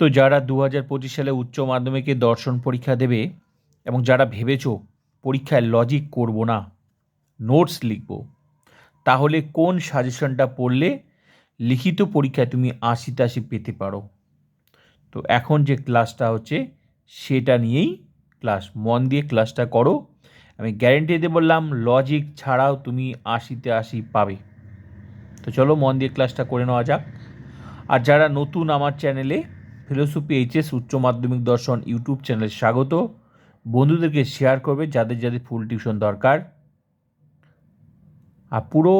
তো যারা দু হাজার পঁচিশ সালে উচ্চ মাধ্যমিকে দর্শন পরীক্ষা দেবে এবং যারা ভেবেছো পরীক্ষায় লজিক করব না নোটস লিখব, তাহলে কোন সাজেশনটা পড়লে লিখিত পরীক্ষায় তুমি আশি তাশি পেতে পারো? তো এখন যে ক্লাসটা হচ্ছে, সেটা নিয়েই ক্লাস মন দিয়ে ক্লাসটা করো। আমি গ্যারেন্টি দিয়ে বললাম লজিক ছাড়াও তুমি আশিতে আশি পাবে। তো চলো মন দিয়ে ক্লাসটা করে নেওয়া যাক। আর যারা নতুন আমার চ্যানেলে ফিলোসফি এইচএস উচ্চ মাধ্যমিক দর্শন ইউটিউব চ্যানেল স্বাগত। বন্ধুদেরকে শেয়ার করবে যাদের যাদের ফুল টিউশন দরকার। আর পুরো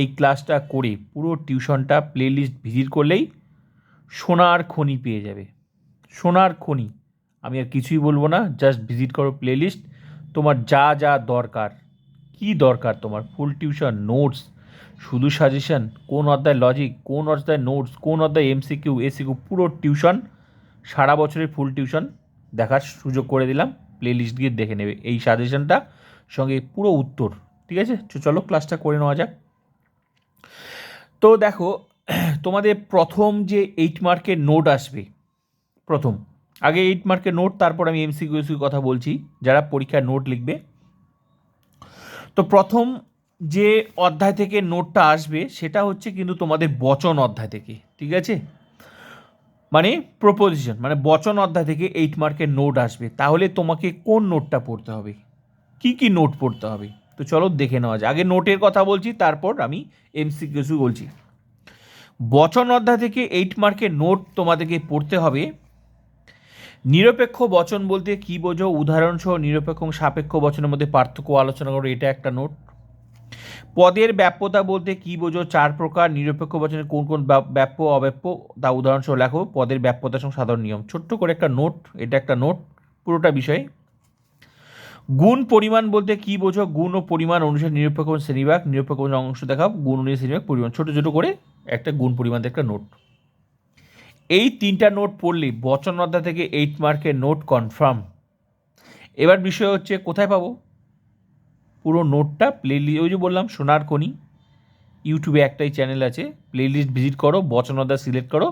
এই ক্লাসটা করে পুরো টিউশনটা প্লেলিস্ট ভিজিট করলেই সোনার খনি পেয়ে যাবে। সোনার খনি। আমি আর কিছুই বলব না জাস্ট ভিজিট করো প্লেলিস্ট তোমার যা যা দরকার, কি দরকার তোমার? ফুল টিউশন নোটস শুধু সাজেশন কোন অধ্যায় লজিক কোন অধ্যায় নোটস কোন অধ্যায় এমসিকিউ এসিকিউ পুরো টিউশন সারা বছরের ফুল টিউশন দেখার সুযোগ করে দিলাম। প্লে লিস্ট গিয়ে দেখে নেবে। এই সাজেশনটা সঙ্গে পুরো উত্তর, ঠিক আছে? চলো ক্লাসটা করে নেওয়া যাক। তো দেখো, তোমাদের প্রথম যে এইট মার্কের নোট আসবে, প্রথম। আগে এইট মার্কের নোট তারপর আমি এমসিকিউ কথা বলছি, যারা পরীক্ষার নোট লিখবে। তো প্রথম যে অধ্যায় থেকে নোটটা আসবে, সেটা হচ্ছে কিন্তু তোমাদের বচন অধ্যায় থেকে, ঠিক আছে? মানে প্রপোজিশন মানে বচন অধ্যায় থেকে এইট মার্কের নোট আসবে। তাহলে তোমাকে কোন নোটটা পড়তে হবে? কি কি নোট পড়তে হবে? তো চলো দেখে নেওয়া যায় আগে নোটের কথা বলছি, তারপর আমি এমসিকিউসু বলছি। বচন অধ্যায় থেকে এইট মার্কের নোট তোমাদেরকে পড়তে হবে। নিরপেক্ষ বচন বলতে কী বোঝো? উদাহরণসহ নিরপেক্ষ সাপেক্ষ বচনের মধ্যে পার্থক্য আলোচনা করো, এটা একটা নোট পদের ব্যাপ্যতা বলতে কী বোঝো? চার প্রকার, নিরপেক্ষ বচনের কোন কোন ব্যাপ- ব্যাপ্য, অব্যাপ্য? তা উদাহরণসহ লেখো, পদের ব্যাপ্যতা সঙ্গে সাধারণ নিয়ম। ছোট্ট করে একটা নোট, এটা একটা নোট, পুরোটা বিষয়। গুণ পরিমাণ বলতে কী বোঝো? গুণ ও পরিমাণ অনুসারে নিরপেক্ষ এবং শ্রেণীভাগ নিরপেক্ষ এবং অংশ দেখাও, গুণ অনুযায়ী শ্রেণীভাগ পরিমাণ। ছোটো ছোটো করে একটা গুণ পরিমাণ একটা নোট। এই তিনটা নোট পড়লে বচন অধ্যায় থেকে এইট মার্কের নোট কনফার্ম এবার বিষয় হচ্ছে, কোথায় পাবো? পুরো নোটটা প্লেলিস্ট ওই যে বললাম, সোনার খনি। ইউটিউবে একটাই চ্যানেল আছে প্লেলিস্ট ভিজিট করো বচন অধ্যায় সিলেক্ট করো,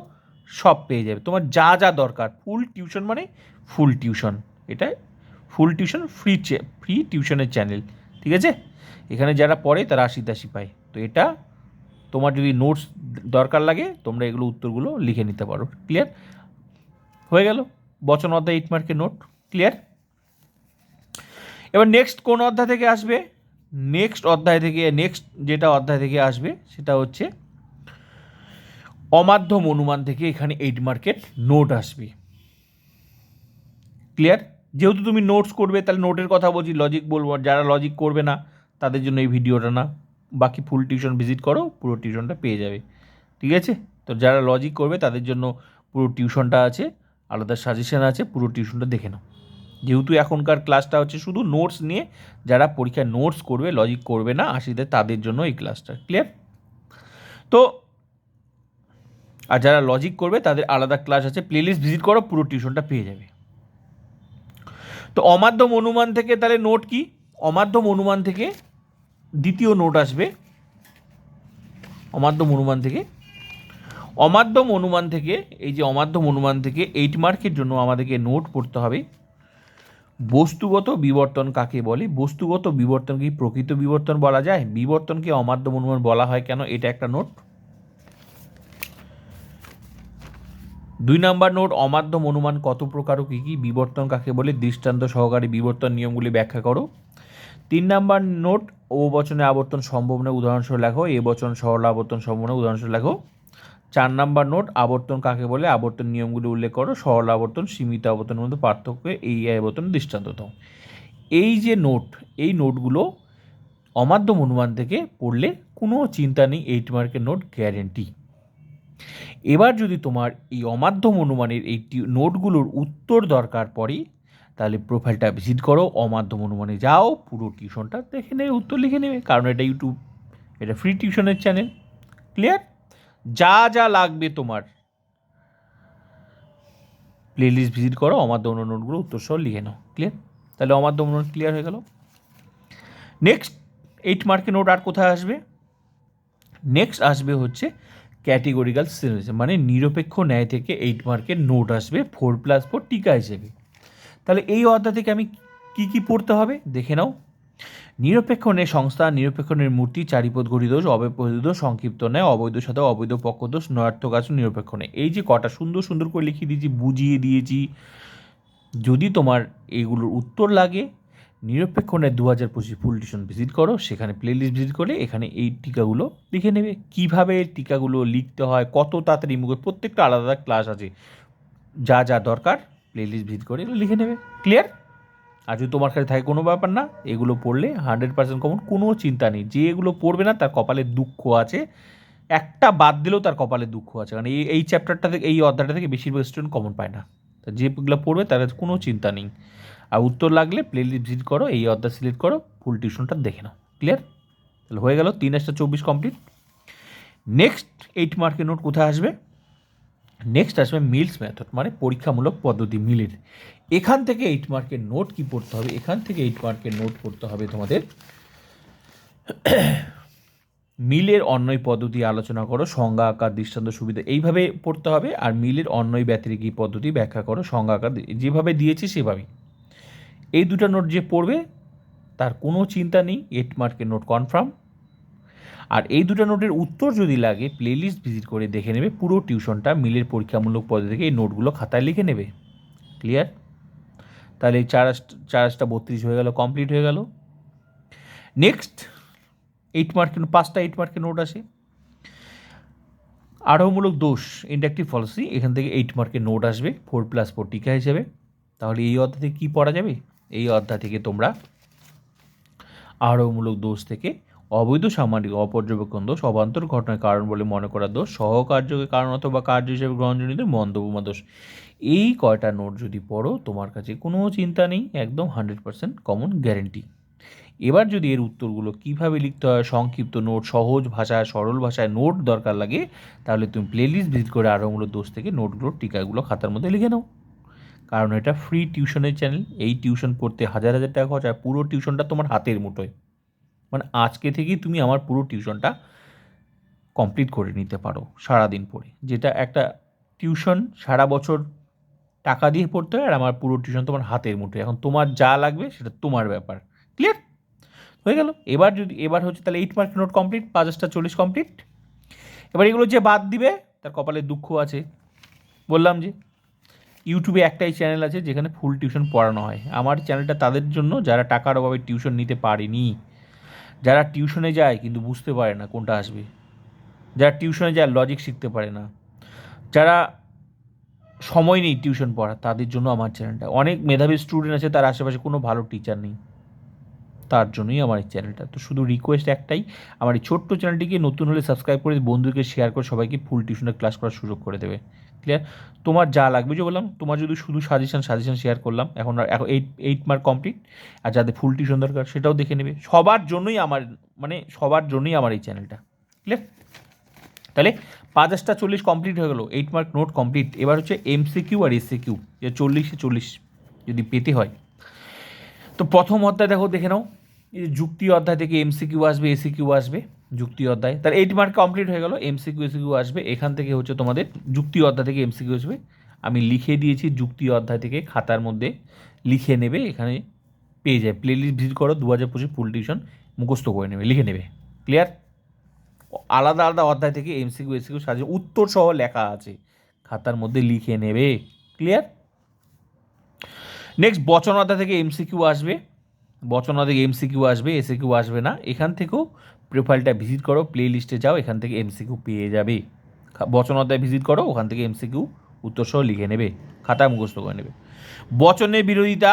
সব পেয়ে যাবে। তোমার যা যা দরকার ফুল টিউশন মানে ফুল টিউশন এটা ফুল টিউশন ফ্রি ফ্রি টিউশনের চ্যানেল ঠিক আছে? এখানে যারা পড়ে, তারা আশি তাশি পায়। তো এটা তোমার যদি নোটস দরকার লাগে, তোমরা এগুলো উত্তরগুলো লিখে নিতে পারো। ক্লিয়ার হয়ে গেল। বচন অধ্যায় এইট মার্কের নোট ক্লিয়ার এবার নেক্সট কোন অধ্যায় থেকে আসবে? নেক্সট অধ্যায় থেকে নেক্সট যেটা অধ্যায় থেকে আসবে, সেটা হচ্ছে অমাধ্যম অনুমান থেকে এখানে এইট মার্কেট নোট আসবে। ক্লিয়ার যেহেতু তুমি নোটস করবে, তাহলে নোটের কথা বলছি লজিক বলব যারা লজিক করবে না, তাদের জন্য এই ভিডিওটা না। বাকি ফুল টিউশন ভিজিট করো, পুরো টিউশনটা পেয়ে যাবে। ঠিক আছে? তো যারা লজিক করবে, তাদের জন্য পুরো টিউশনটা আছে, আলাদা সাজেশন আছে, পুরো টিউশনটা দেখে নাও। যেহেতু এখনকার ক্লাসটা হচ্ছে শুধু নোটস নিয়ে, যারা পরীক্ষায় নোটস করবে লজিক করবে না আসিদের তাদের জন্য এই ক্লাসটা ক্লিয়ার তো, আর যারা লজিক করবে, তাদের আলাদা ক্লাস আছে প্লেলিস্ট ভিজিট করো, পুরো টিউশনটা পেয়ে যাবে। তো অমাধ্যম অনুমান থেকে তাহলে নোট কি? অমাধ্যম অনুমান থেকে দ্বিতীয় নোট আসবে। অমাধ্যম অনুমান থেকে। অমাধ্যম অনুমান থেকে, এই যে অমাধ্যম অনুমান থেকে এইট মার্কের জন্য আমাদেরকে নোট পড়তে হবে। বস্তুগত বিবর্তন কাকে বলে? বস্তুগত বিবর্তন কি প্রকৃত বিবর্তন বলা যায়? বিবর্তনকে অমাধ্যম অনুমান বলা হয় কেন? এটা একটা নোট। দুই নাম্বার নোট অমাধ্যম অনুমান কত প্রকার ও কী কী? বিবর্তন কাকে বলে? দৃষ্টান্ত সহকারে বিবর্তন নিয়মগুলি ব্যাখ্যা করো। তিন নাম্বার নোট, ও বচনে আবর্তন সম্ভব নয়, উদাহরণস্বরূপ লেখো। এ বচন সরল আবর্তন সম্ভব নয়, উদাহরণস্বরূপ লেখো। চার নাম্বার নোট, আবর্তন কাকে বলে? আবর্তন নিয়মগুলি উল্লেখ করো। সরল আবর্তন, সীমিত আবর্তনের মধ্যে পার্থক্য, এই আবর্তন দৃষ্টান্ত এই যে নোট, এই নোটগুলো অমাধ্যম অনুমান থেকে পড়লে কোনো চিন্তা নেই এইট মার্কের নোট গ্যারেন্টি এবার যদি তোমার এই অমাধ্যম অনুমানের এইটি নোটগুলোর উত্তর দরকার পড়ে, তাহলে প্রোফাইলটা ভিজিট করো অমাধ্যম অনুমানে যাও, পুরো টিউশনটা দেখে নেবে, উত্তর লিখে নেবে, কারণ এটা ইউটিউব এটা ফ্রি টিউশনের চ্যানেল ক্লিয়ার যা যা লাগবে তোমার। প্লেলিস্ট ভিজিট করো, অমাধ্যম নোটগুলো উত্তর সহ লিখে নাও। ক্লিয়ার তাহলে অমাধ্যম নোট ক্লিয়ার হয়ে গেল। নেক্সট এইট মার্কের নোট আর কোথায় আসবে? নেক্সট আসবে হচ্ছে ক্যাটেগরিক্যাল সিলেকশন মানে নিরপেক্ষ ন্যায় থেকে এইট মার্কের নোট আসবে ফোর প্লাস ফোর টিকা হিসেবে। তাহলে এই অধ্যায় থেকে আমি কি কি পড়তে হবে? দেখে নাও। নিরপেক্ষ ন্যায় সংস্থা নিরপেক্ষ মূর্তি, চারিপদ ঘড়ি দোষ সংক্ষিপ্ত নেয় অবৈধ সাথে অবৈধ পক্ষ দোষ নয়ার্থক আছে নিরপেক্ষ এই যে কটা সুন্দর সুন্দর করে লিখিয়ে দিয়েছি, বুঝিয়ে দিয়েছি, যদি তোমার এগুলোর উত্তর লাগে নিরপেক্ষ ন্যায় দু হাজার পঁচিশ ফুল টিউশন ভিজিট করো, সেখানে প্লেলিস্ট ভিজিট করে এখানে এই টিকাগুলো লিখে নেবে। কীভাবে টিকাগুলো লিখতে হয়, কত তাড়াতাড়ি মুখে, প্রত্যেকটা আলাদা আলাদা ক্লাস আছে। যা যা দরকার প্লেলিস্ট ভিজিট করে এগুলো লিখে নেবে। ক্লিয়ার আর যদি তোমার কাছে থাকে কোনো ব্যাপার না, এগুলো পড়লে হান্ড্রেড পার্সেন্ট কমন কোনো চিন্তা নেই। যে এগুলো পড়বে না, তার কপালে দুঃখ আছে। একটা বাদ দিলেও তার কপালে দুঃখ আছে। কারণ এই এই চ্যাপ্টারটা থেকে, এই অধ্যায়টা থেকে বেশিরভাগ স্টুডেন্ট কমন পায় না। তা যেগুলো পড়বে, তার কোনো চিন্তা নেই। আর উত্তর লাগলে প্লেলিস্ট ভিজিট করো, এই অধ্যায় সিলেক্ট করো ফুল টিউশনটা দেখে নাও। ক্লিয়ার তাহলে হয়ে গেল, তিন একটা চব্বিশ কমপ্লিট নেক্সট এইট মার্কের নোট কোথায় আসবে? নেক্সট আসবে মিলস মেথড মানে পরীক্ষামূলক পদ্ধতি, মিলের। এখান থেকে এইট মার্কের নোট কি পড়তে হবে? এখান থেকে এইট মার্কের নোট পড়তে হবে তোমাদের। মিলের অন্যয় পদ্ধতি আলোচনা করো, সংজ্ঞা, আকার, দৃষ্টান্ত, সুবিধা, এইভাবে পড়তে হবে। আর মিলের অন্যয় ব্যতিরিকী পদ্ধতি ব্যাখ্যা করো, সংজ্ঞা, আকার যেভাবে দিয়েছি সেভাবেই। এই দুটো নোট যে পড়বে, তার কোনো চিন্তা নেই এইট মার্কের নোট কনফার্ম আর এই দুটো নোটের উত্তর যদি লাগে প্লেলিস্ট ভিজিট করে দেখে নেবে, পুরো টিউশনটা মিলের পরীক্ষামূলক পদ্ধতি থেকে এই নোটগুলো খাতায় লিখে নেবে। ক্লিয়ার তাহলে এই চার আষ্ট- চার আটটা বত্রিশ হয়ে গেল কমপ্লিট হয়ে গেল। নেক্সট এইট মার্কের পাঁচটা এইট মার্কের নোট আসে। আরোহমূলক দোষ ইন্ডাকটিভ পলিসি এখান থেকে এইট মার্কের নোট আসবে ফোর প্লাস ফোর টিকা হিসেবে। তাহলে এই অধ্যায় থেকে কী পড়া যাবে? এই অধ্যায় থেকে তোমরা আরোহমূলক দোষ থেকে অবৈধ সামাজিক অপর্যবেক্ষণ দোষ, অবান্তর ঘটনার কারণ বলে মনে করা দোষ, সহকার্যকে কারণ অথবা কার্য হিসেবে গ্রহণজনিত মন্তব্যমা দোষ এই কয়টা নোট যদি পড়ো, তোমার কাছে কোনো চিন্তা নেই, একদম হান্ড্রেড পার্সেন্ট কমন গ্যারেন্টি। এবার যদি এর উত্তরগুলো কীভাবে লিখতে হয়, সংক্ষিপ্ত নোট, সহজ ভাষায়, সরল ভাষায় নোট দরকার লাগে, তাহলে তুমি প্লেলিস্ট ভিজিট করে আরোহমূলক দোষ থেকে নোটগুলো টিকাগুলো খাতার মধ্যে লিখে নাও। কারণ এটা ফ্রি টিউশনের চ্যানেল এই টিউশন পড়তে হাজার হাজার টাকা খরচ আর পুরো টিউশনটা তোমার হাতের মুঠোয়। মানে আজকে থেকেই তুমি আমার পুরো টিউশনটা কমপ্লিট করে নিতে পারো সারাদিন পড়ে। যেটা একটা টিউশন সারা বছর টাকা দিয়ে পড়তে হয় আর আমার পুরো টিউশন তোমার হাতের মুঠোয়। এখন তোমার যা লাগবে সেটা তোমার ব্যাপার। ক্লিয়ার হয়ে গেল? এবার যদি, এবার হচ্ছে তাহলে এইট মার্ক নোট কমপ্লিট পাঁচটা চল্লিশ কমপ্লিট এবার এগুলো যে বাদ দিবে, তার কপালে দুঃখ আছে। বললাম যে ইউটিউবে একটাই চ্যানেল আছে যেখানে ফুল টিউশন পড়ানো হয়। আমার চ্যানেলটা তাদের জন্য যারা টাকার অভাবে টিউশন নিতে পারেনি। যারা টিউশনে যায় কিন্তু বুঝতে পারে না কোনটা আসবে। যারা টিউশনে যায় লজিক শিখতে পারে না। যারা সময় নেই টিউশন পড়া তাদের জন্য আমার চ্যানেলটা। অনেক মেধাবী স্টুডেন্ট আছে, তার আশেপাশে কোনো ভালো টিচার নেই। তার জন্যই আমার এই চ্যানেলটা। তো শুধু রিকোয়েস্ট একটাই, আমার এই ছোট্ট চ্যানেলটিকে নতুন হলে সাবস্ক্রাইব করে বন্ধুকে শেয়ার করে সবাইকে ফুল টিউশনের ক্লাস করার সুযোগ করে দেবে। ক্লিয়ার তোমার যা লাগবে যে বললাম, তোমার যদি শুধু সাজেশন সাজেশন শেয়ার করলাম, এখন এখন এইট এইট মার্ক কমপ্লিট আর যাদের ফুল টিউশন দরকার, সেটাও দেখে নেবে। সবার জন্যই আমার মানে সবার জন্যই আমার এই চ্যানেলটা। ক্লিয়ার তাহলে পাঁচটা চল্লিশ কমপ্লিট হয়ে গেলো এইট মার্ক নোট কমপ্লিট এবার হচ্ছে এমসিকিউ আর এসিকিউ যে চল্লিশে চল্লিশ যদি পেতে হয়। তো প্রথম অধ্যায় দেখো, দেখে নাও। এই যুক্তি অধ্যায় থেকে এমসিকিউ আসবে এসিকিউ আসবে, যুক্তি অধ্যায়। তাহলে এইট মার্ক কমপ্লিট হয়ে গেল এমসিকিউ এসিকিউ আসবে। এখান থেকে হচ্ছে তোমাদের যুক্তি অধ্যায় থেকে এমসিকিউ আসবে। আমি লিখে দিয়েছি যুক্তি অধ্যায় থেকে, খাতার মধ্যে লিখে নেবে, এখানে পেয়ে যায়। প্লেলিস্ট ভিজিট করো, দু হাজার পঁচিশ ফুল টিউশন মুখস্থ করে নেবে, লিখে নেবে। ক্লিয়ার আলাদা আলাদা অধ্যায় থেকে এমসিকিউ এসিকিউ সাজিয়ে উত্তর সহ লেখা আছে। খাতার মধ্যে লিখে নেবে। ক্লিয়ার নেক্সট বচন অধ্যায় থেকে এমসিকিউ আসবে। বচন অধ্যায় এমসিকিউ আসবে এসিকিউ আসবে না। এখান থেকেও প্রোফাইলটা ভিজিট করো প্লে লিস্টে যাও, এখান থেকে এমসিকিউ পেয়ে যাবে। বচন অধ্যায় ভিজিট করো, ওখান থেকে এমসিকিউ উত্তর সহ লিখে নেবে। খাতা মুখস্থ করে নেবে। বচনের বিরোধিতা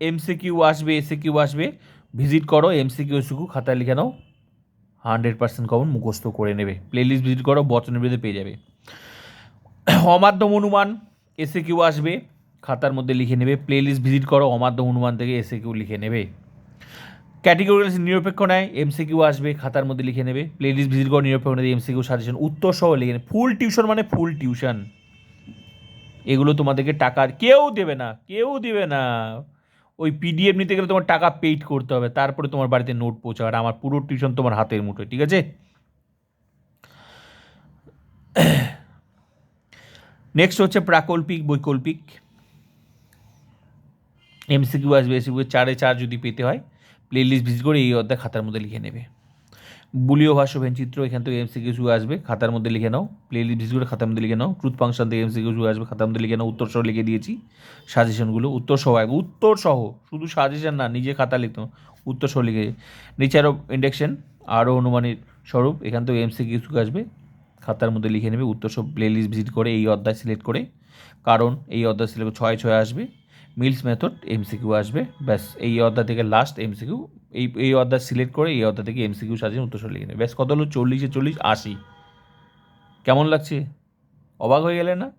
এমসিকিউ আসবে এসিকিউ আসবে। ভিজিট করো এমসিকিউ এসিকিউ খাতায় লিখে নাও। হান্ড্রেড পার্সেন্ট কমন মুখস্থ করে নেবে। প্লেলিস্ট ভিজিট করো, বচনের বিরুদ্ধে পেয়ে যাবে। অমাধ্যম অনুমান এসে কিউ আসবে, খাতার মধ্যে লিখে নেবে। প্লেলিস্ট ভিজিট করো, অমাধ্যম অনুমান থেকে এসে কিউ লিখে নেবে। ক্যাটেগরি নিরপেক্ষ নেয় এমসিকিউ আসবে, খাতার মধ্যে লিখে নেবে। প্লেলিস্ট ভিজিট করো, নিরপেক্ষ নেয় এমসিকিউ সাজেশন উত্তর সহ লিখে নেবে। ফুল টিউশন মানে ফুল টিউশন এগুলো তোমাদেরকে টাকার কেউ দেবে না, কেউ দেবে না। ওই পিডিএফ নিতে গেলে তোমার টাকা পেইড করতে হবে, তারপরে তোমার বাড়িতে নোট পৌঁছাবে আর আমার পুরো টিউশন তোমার হাতের মুঠোয়, ঠিক আছে? নেক্সট হচ্ছে প্রাকল্পিক, বৈকল্পিক। এমসিকিউ আসবে এসিকিউ চারে চার যদি পেতে হয় প্লে লিস্ট ভিজিট করে এই অধ্যায় খাতার মধ্যে লিখে নেবে। বুলীয় ভাষ্য ভেনচিত্র এখান থেকে এমসিকিউ আসবে, খাতার মধ্যে লিখে নাও প্লে লিস্ট ভিজিট করে খাতার মধ্যে লিখে নাও ট্রুথ ফাংশন থেকে এমসিকিউ আসবে, খাতার মধ্যে লিখে নাও উত্তর সহ লিখে দিয়েছি সাজেশনগুলো উত্তর সহ আসবে উত্তর সহ শুধু সাজেশন না, নিজে খাতা লিখতে উত্তর সহ লিখে নেচার অফ ইন্ডেকশন আরও অনুমানের স্বরূপ, এখান থেকে এমসিকিউ আসবে, খাতার মধ্যে লিখে নেবে উত্তর সব প্লে লিস্ট ভিজিট করে, এই অধ্যায় সিলেক্ট করে, কারণ এই অধ্যায় সিলেক্ট ছয় ছয় আসবে মিলস মেথড এমসিকিউ আসবে। ব্যাস, এই অধ্যায় থেকে লাস্ট এমসিকিউ এই এই অধ্যায় সিলেক্ট করে এই অধ্যায় থেকে এমসিকিউ সাজিয়ে উত্তর লিখে নেবে। ব্যাস, কত হলো? চল্লিশে চল্লিশ, আশি। কেমন লাগছে? অবাক হয়ে গেলে না?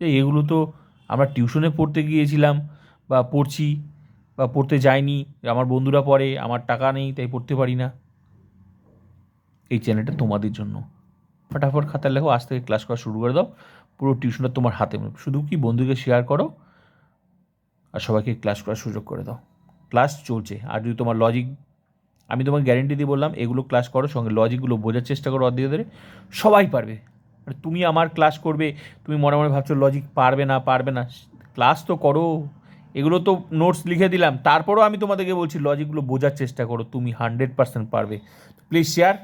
যে এগুলো তো আমরা টিউশনে পড়তে গিয়েছিলাম বা পড়ছি বা পড়তে যাইনি, আমার বন্ধুরা পড়ে, আমার টাকা নেই, তাই পড়তে পারি না। এই চ্যানেলটা তোমাদের জন্য। ফটাফট খাতা লেখো, আজ থেকে ক্লাস করা শুরু করে দাও, পুরো টিউশনটা তোমার হাতে। শুধু কি বন্ধুকে শেয়ার করো আর সবাইকে ক্লাস করার সুযোগ করে দাও। ক্লাস চলছে। আর যদি তোমার লজিক আমি তোমাকে গ্যারেন্টি দিয়ে বললাম, এগুলো ক্লাস করো, সঙ্গে লজিকগুলো বোঝার চেষ্টা করো অর্ধেক ধরে। সবাই পারবে। আর তুমি আমার ক্লাস করবে, তুমি মনে মনে ভাবছ লজিক পারবে না পারবে না। ক্লাস তো করো। এগুলো তো নোটস লিখে দিলাম। তারপরও আমি তোমাদেরকে বলছি লজিকগুলো বোঝার চেষ্টা করো। তুমি হান্ড্রেড পার্সেন্ট পারবে। Please share